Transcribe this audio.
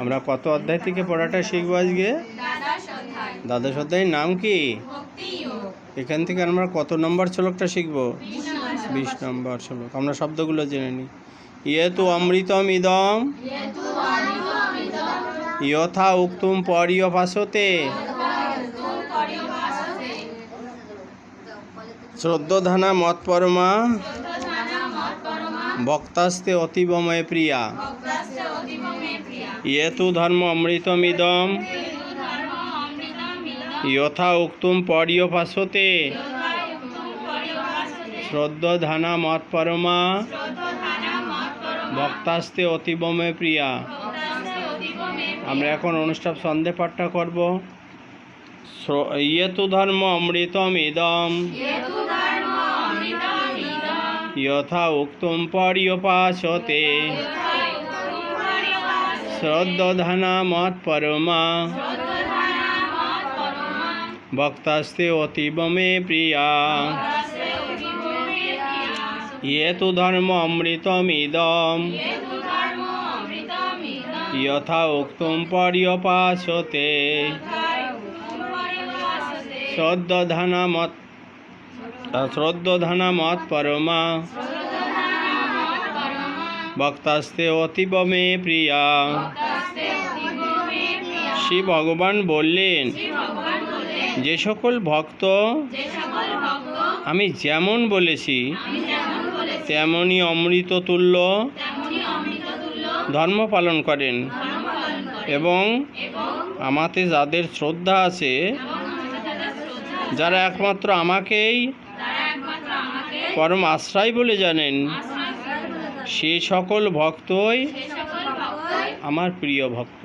আমরা কত অধ্যায় থেকে পড়াটা শিখব আজকে? দ্বাদশ অধ্যায়ের নাম কি? এখান থেকে আমরা কত নম্বর শ্লোকটা শিখব? বিশ নম্বর শ্লোক। আমরা শব্দগুলো জেনে নিই। ইয়ে তু অমৃতম ইদম। ইয়থা উক্তুম তুম পরিভাষতে শ্রদ্ধধানা তথ্যধানা মৎপরমা ভক্তাস্তে অতীবময় প্রিয়া। ইয়ে ইয়েতু ধর্ম অমৃতমিদম। যথা উক্তুম তুম পরিভাষতে শ্রদ্ধধানা মৎপরমা ভক্তাস্তে অতিবমে প্রিয়া। আমরা এখন অনুষ্ঠান সন্ধে পাঠটা করব। শ্র- ইয়ে ধর্ম অমৃতম ইদম ইয়েতু যথা উক্তুম পরিয়পাসতে যথায় মত মৎপরমা ভক্তাস্তে অতীব মে প্রিয়া। ইয়ে তু ধর্ম অমৃতমিদম। যথা উক্তুম পরিভাষতে শ্রদ্ধধানা মত মৎপরমা তথ্যধানা মৎপরমা ভক্তাস্তে অতীব মে প্রিয়া শ্রী ভগবান বললেন যে সকল ভক্ত আমি যেমন বলেছি তেমনই যেমন বলেছি তেমনি অমৃত তুল্য তেমনি অমৃত তুল্য ধর্ম পালন করেন এবং আমাতে যাদের শ্রদ্ধা আছে যারা একমাত্র আমাকেই পরম আশ্রয় বলে জানেন। সে সকল ভক্তই আমার প্রিয় ভক্ত।